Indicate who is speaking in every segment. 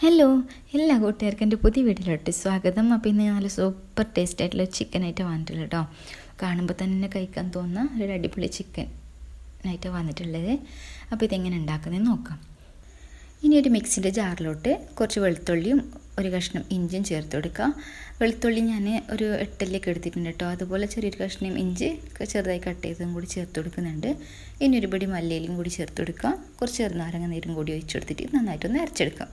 Speaker 1: Hello എല്ലാ കൂട്ടുകാർക്കും എന്റെ പുതിയ വീട്ടിലോട്ട് സ്വാഗതം. അപ്പോൾ ഇന്ന് നല്ല സൂപ്പർ ടേസ്റ്റ് ആയിട്ടുള്ള ചിക്കൻ ആയിട്ട് വന്നിട്ടുള്ളത് കേട്ടോ കാണുമ്പോൾ തന്നെ കഴിക്കാൻ തോന്നുന്ന ഒരു അടിപൊളി ചിക്കൻ ആയിട്ട് വന്നിട്ടുള്ളത്. അപ്പോൾ ഇതെങ്ങനെ ഉണ്ടാക്കുന്നതെന്ന് നോക്കാം. ഇനി ഒരു മിക്സിന്റെ ജാറിലോട്ട് കുറച്ച് വെളുത്തുള്ളിയും ഒരു കഷ്ണം ഇഞ്ചും ചേർത്ത് കൊടുക്കുക വെളുത്തുള്ളി ഞാൻ ഒരു എട്ടിലേക്ക് എടുത്തിട്ടുണ്ട് കേട്ടോ അതുപോലെ ചെറിയൊരു കഷ്ണം ഇഞ്ചി ചെറുതായി കട്ട് ചെയ്തതും കൂടി ചേർത്ത് കൊടുക്കുന്നുണ്ട്. ഇനി ഒരു പിടി മല്ലിയിലും കൂടി ചേർത്ത് കൊടുക്കുക കുറച്ച് ചെറുനാരങ്ങ നീരും കൂടി ഒഴിച്ചു കൊടുത്തിട്ട് നന്നായിട്ടൊന്ന് അരച്ചെടുക്കാം.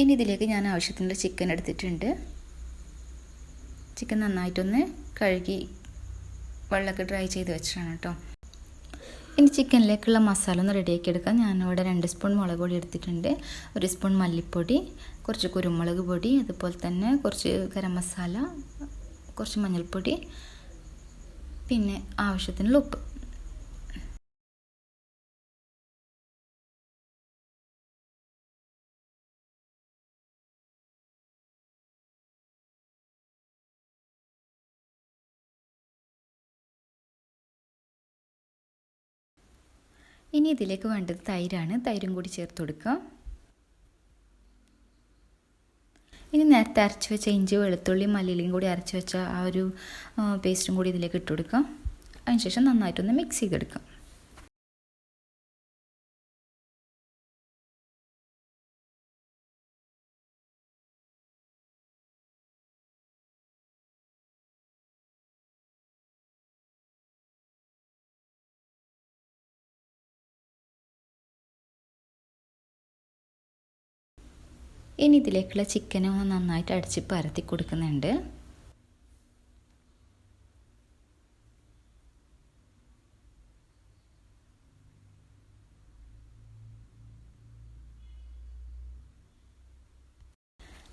Speaker 1: ഇനി ഇതിലേക്ക് ഞാൻ ആവശ്യത്തിനുള്ള ചിക്കൻ എടുത്തിട്ടുണ്ട്. ചിക്കൻ നന്നായിട്ടൊന്ന് കഴുകി വെള്ളമൊക്കെ ഡ്രൈ ചെയ്ത് വെച്ചിട്ടാണ് കേട്ടോ. ഇനി ചിക്കനിലേക്കുള്ള മസാല ഒന്ന് റെഡിയാക്കി എടുക്കാം. ഞാനിവിടെ രണ്ട് സ്പൂൺ മുളക് പൊടി എടുത്തിട്ടുണ്ട്. ഒരു സ്പൂൺ മല്ലിപ്പൊടി കുറച്ച് കുരുമുളക് പൊടി അതുപോലെ തന്നെ കുറച്ച് ഗരം മസാല കുറച്ച് മഞ്ഞൾപ്പൊടി പിന്നെ ആവശ്യത്തിനുള്ള ഉപ്പ്. ഇനി ഇതിലേക്ക് വേണ്ടത് തൈരാണ്. തൈരും കൂടി ചേർത്ത് കൊടുക്കുക ഇനി നേരത്തെ അരച്ച് വെച്ച ഇഞ്ചി വെളുത്തുള്ളി മല്ലിയിലും കൂടി അരച്ച് വെച്ച ആ ഒരു പേസ്റ്റും കൂടി ഇതിലേക്ക് ഇട്ട് കൊടുക്കാം. അതിനുശേഷം നന്നായിട്ടൊന്ന് മിക്സ് ചെയ്തെടുക്കാം. ഇനി ഇതിലേക്കുള്ള ചിക്കനും നന്നായിട്ട് അടിച്ച് പരത്തി കൊടുക്കുന്നുണ്ട്.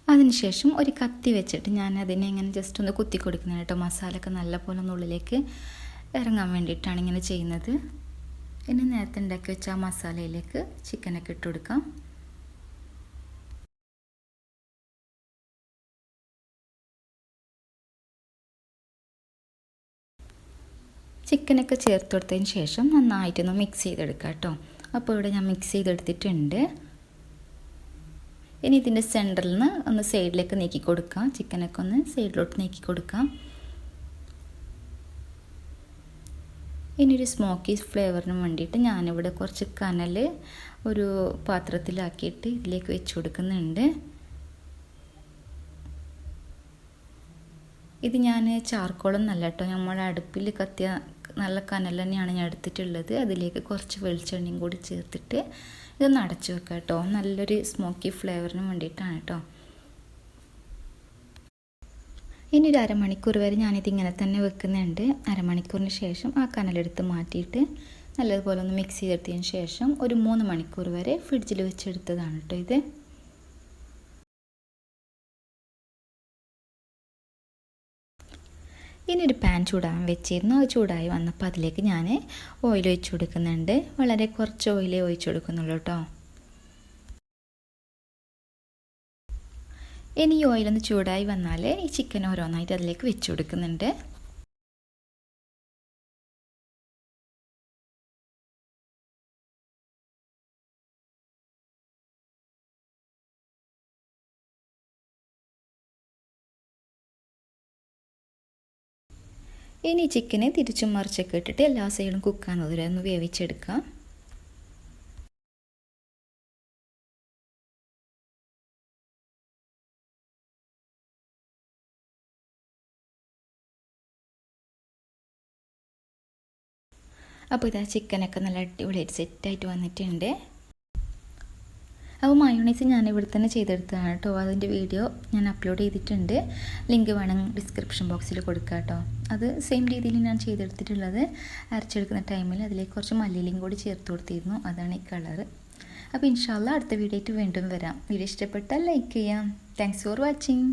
Speaker 1: അതിനുശേഷം ഒരു കത്തി വെച്ചിട്ട് ഞാൻ അതിനെ ഇങ്ങനെ ജസ്റ്റ് ഒന്ന് കുത്തി കൊടുക്കുന്നത് കേട്ടോ. മസാലയൊക്കെ നല്ലപോലെ ഉള്ളിലേക്ക് ഇറങ്ങാൻ വേണ്ടിയിട്ടാണ് ഇങ്ങനെ ചെയ്യുന്നത്. ഇനി നേരത്തെ ഉണ്ടാക്കി വെച്ച ആ മസാലയിലേക്ക് ചിക്കനൊക്കെ ഇട്ട് കൊടുക്കാം. ചിക്കനൊക്കെ ചേർത്ത് കൊടുത്തതിന് ശേഷം നന്നായിട്ടൊന്ന് മിക്സ് ചെയ്തെടുക്കാം കേട്ടോ. അപ്പോൾ ഇവിടെ ഞാൻ മിക്സ് ചെയ്തെടുത്തിട്ടുണ്ട്. ഇനി ഇതിന്റെ സെന്ററിൽ നിന്ന് ഒന്ന് സൈഡിലേക്ക് നീക്കി കൊടുക്കാം. ചിക്കനൊക്കെ ഒന്ന് സൈഡിലോട്ട് നീക്കി കൊടുക്കാം. ഇനി ഒരു സ്മോക്കി ഫ്ലേവറിന് വേണ്ടിയിട്ട് ഞാനിവിടെ കുറച്ച് കനൽ ഒരു പാത്രത്തിലാക്കിയിട്ട് ഇതിലേക്ക് വെച്ച് കൊടുക്കുന്നുണ്ട്. ഇത് ഞാൻ ചാർക്കോളം നല്ല കേട്ടോ. നമ്മുടെ അടുപ്പിൽ കത്തിയ നല്ല കനൽ തന്നെയാണ് ഞാൻ എടുത്തിട്ടുള്ളത്. അതിലേക്ക് കുറച്ച് വെളിച്ചെണ്ണയും കൂടി ചേർത്തിട്ട് ഇതൊന്ന് അടച്ചു വെക്കാം കേട്ടോ നല്ലൊരു സ്മോക്കി ഫ്ലേവറിന് വേണ്ടിയിട്ടാണ് കേട്ടോ ഇനി ഒരു അരമണിക്കൂർ വരെ ഞാനിത് ഇങ്ങനെ തന്നെ വെക്കുന്നുണ്ട്. അരമണിക്കൂറിന് ശേഷം ആ കനലെടുത്ത് മാറ്റിയിട്ട് നല്ലതുപോലെ ഒന്ന് മിക്സ് ചെയ്തെടുത്തതിന് ശേഷം ഒരു മൂന്ന് മണിക്കൂർ വരെ ഫ്രിഡ്ജിൽ വെച്ചെടുത്തതാണ് കേട്ടോ ഇത്. ഇനി ഒരു പാൻ ചൂടാൻ വെച്ചിരുന്നു. അത് ചൂടായി വന്നപ്പോൾ അതിലേക്ക് ഞാൻ ഓയിൽ ഒഴിച്ചു കൊടുക്കുന്നുണ്ട്. വളരെ കുറച്ച് ഓയിലേ ഒഴിച്ചു കൊടുക്കുന്നുള്ളൂ കേട്ടോ ഇനി ഈ ഓയിലൊന്ന് ചൂടായി വന്നാൽ ഈ ചിക്കൻ ഓരോന്നായിട്ട് അതിലേക്ക് വെച്ച് കൊടുക്കുന്നുണ്ട്. ഇനി ചിക്കനെ തിരിച്ചും മറിച്ചൊക്കെ ഇട്ടിട്ട് എല്ലാ സൈഡും കുക്കാകുന്നത് ഒന്ന് വേവിച്ചെടുക്കാം. അപ്പോൾ ഇതാ ചിക്കനൊക്കെ നല്ല അടിപൊളിയായിട്ട് സെറ്റായിട്ട് വന്നിട്ടുണ്ട്. അപ്പോൾ മയോണൈസ് ഞാൻ ഇവിടെ തന്നെ ചെയ്തെടുത്തതാണ് കേട്ടോ. അതിന്റെ വീഡിയോ ഞാൻ അപ്ലോഡ് ചെയ്തിട്ടുണ്ട്. ലിങ്ക് വേണമെങ്കിൽ ഡിസ്ക്രിപ്ഷൻ ബോക്സിൽ കൊടുക്കാം കേട്ടോ. അത് സെയിം രീതിയിൽ ഞാൻ ചെയ്തെടുത്തിട്ടുള്ളത്. അരച്ചെടുക്കുന്ന ടൈമിൽ അതിലേക്ക് കുറച്ച് മല്ലിയിലും കൂടി ചേർത്ത് കൊടുത്തിരുന്നു. അതാണ് ഈ കളറ് അപ്പോൾ ഇൻഷാല്ല അടുത്ത വീഡിയോ ആയിട്ട് വീണ്ടും വരാം. വീഡിയോ ഇഷ്ടപ്പെട്ടാൽ ലൈക്ക് ചെയ്യാം. Thanks for watching